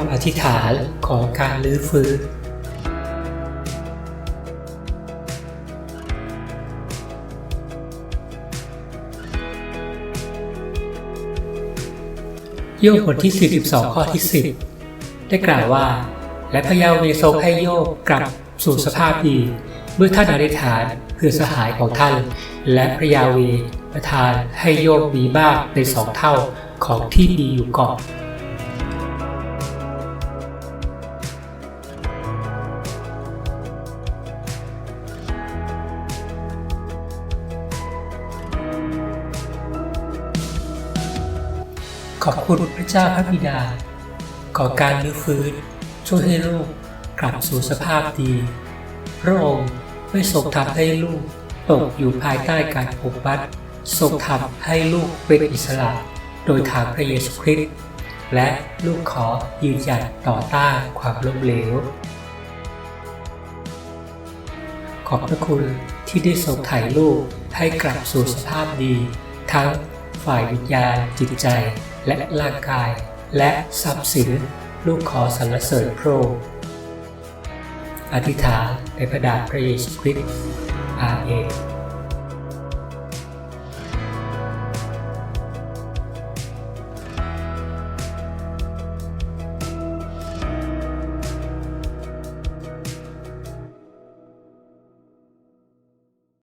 ำอธิษฐานของการลื้อฟื้นโยบบทที่ 42 ข้อที่ 10 ได้กล่าวว่า และพระยาเวทรงให้โยบกลับสู่สภาพดี เมื่อท่านอธิษฐานเพื่อสหายของท่าน และพระยาเวประทานให้โยบมีมากเป็นสองเท่าของที่มีอยู่ก่อน ขอบคุณพระเจ้าพระบิดาก่อการรื้อฟื้นช่วยให้ลูกกลับสู่สภาพดี พระองค์ไม่ทรงทำให้ลูกตกอยู่ภายใต้การผูกมัดทรงทำให้ลูกเป็นอิสระโดยทางพระเยซูคริสต์และลูกขอยืนหยัดต่อต้านความล้มเหลว ขอบพระคุณที่ได้ทรงไถ่ลูกให้กลับสู่สภาพดี ทั้งฝ่ายวิญญาณจิตใจ และร่างกาย และทรัพย์สิน ลูกขอสรรเสริญพระองค์อธิษฐานในพระดาพระเยซูคริสต์อาเมน